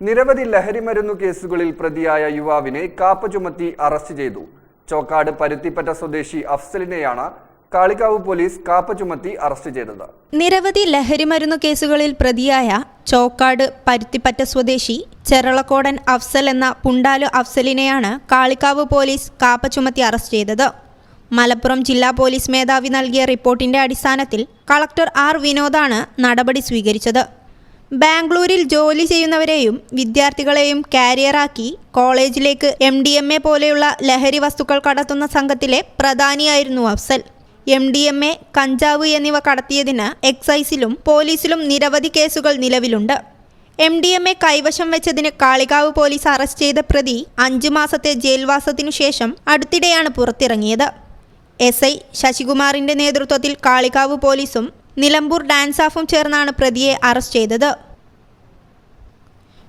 നിരവധി ലഹരിമരുന്നു കേസുകളിൽ പ്രതിയായ യുവാവിനെ കാപ്പ ചുമത്തി അറസ്റ്റ് ചെയ്തു. ചോക്കാട് പരുത്തിപ്പറ്റ സ്വദേശി അഫ്സലിനെയാണ് കാളികാവ് പോലീസ് കാപ്പ ചുമത്തി അറസ്റ്റ് ചെയ്തത്. നിരവധി ലഹരിമരുന്നു കേസുകളിൽ പ്രതിയായ ചോക്കാട് പരുത്തിപ്പറ്റ സ്വദേശി ചെറളക്കോടൻ അഫ്സൽ എന്ന പുണ്ടാലു അഫ്സലിനെയാണ് കാളിക്കാവ് പോലീസ് കാപ്പ ചുമത്തി അറസ്റ്റ് ചെയ്തത്. മലപ്പുറം ജില്ലാ പോലീസ് മേധാവി നൽകിയ റിപ്പോർട്ടിന്റെ അടിസ്ഥാനത്തിൽ കളക്ടർ ആർ വിനോദാണ് നടപടി സ്വീകരിച്ചത്. ബാംഗ്ലൂരിൽ ജോലി ചെയ്യുന്നവരെയും വിദ്യാർത്ഥികളെയും കാരിയറാക്കി കോളേജിലേക്ക് എം ഡി എം എ പോലെയുള്ള ലഹരി വസ്തുക്കൾ കടത്തുന്ന സംഘത്തിലെ പ്രധാനിയായിരുന്നു Afsal. M D M A കഞ്ചാവ് എന്നിവ കടത്തിയതിന് എക്സൈസിലും പോലീസിലും നിരവധി കേസുകൾ നിലവിലുണ്ട്. എം ഡി എം എ കൈവശം വെച്ചതിന് കാളികാവ് പോലീസ് അറസ്റ്റ് ചെയ്ത പ്രതി അഞ്ചു മാസത്തെ ജയിൽവാസത്തിനു ശേഷം അടുത്തിടെയാണ് പുറത്തിറങ്ങിയത്. എസ് ഐ ശശികുമാറിന്റെ നേതൃത്വത്തിൽ കാളികാവ് പോലീസും നിലമ്പൂർ ഡാൻസ് ഓഫും ചേർന്നാണ് പ്രതിയെ അറസ്റ്റ് ചെയ്തത്.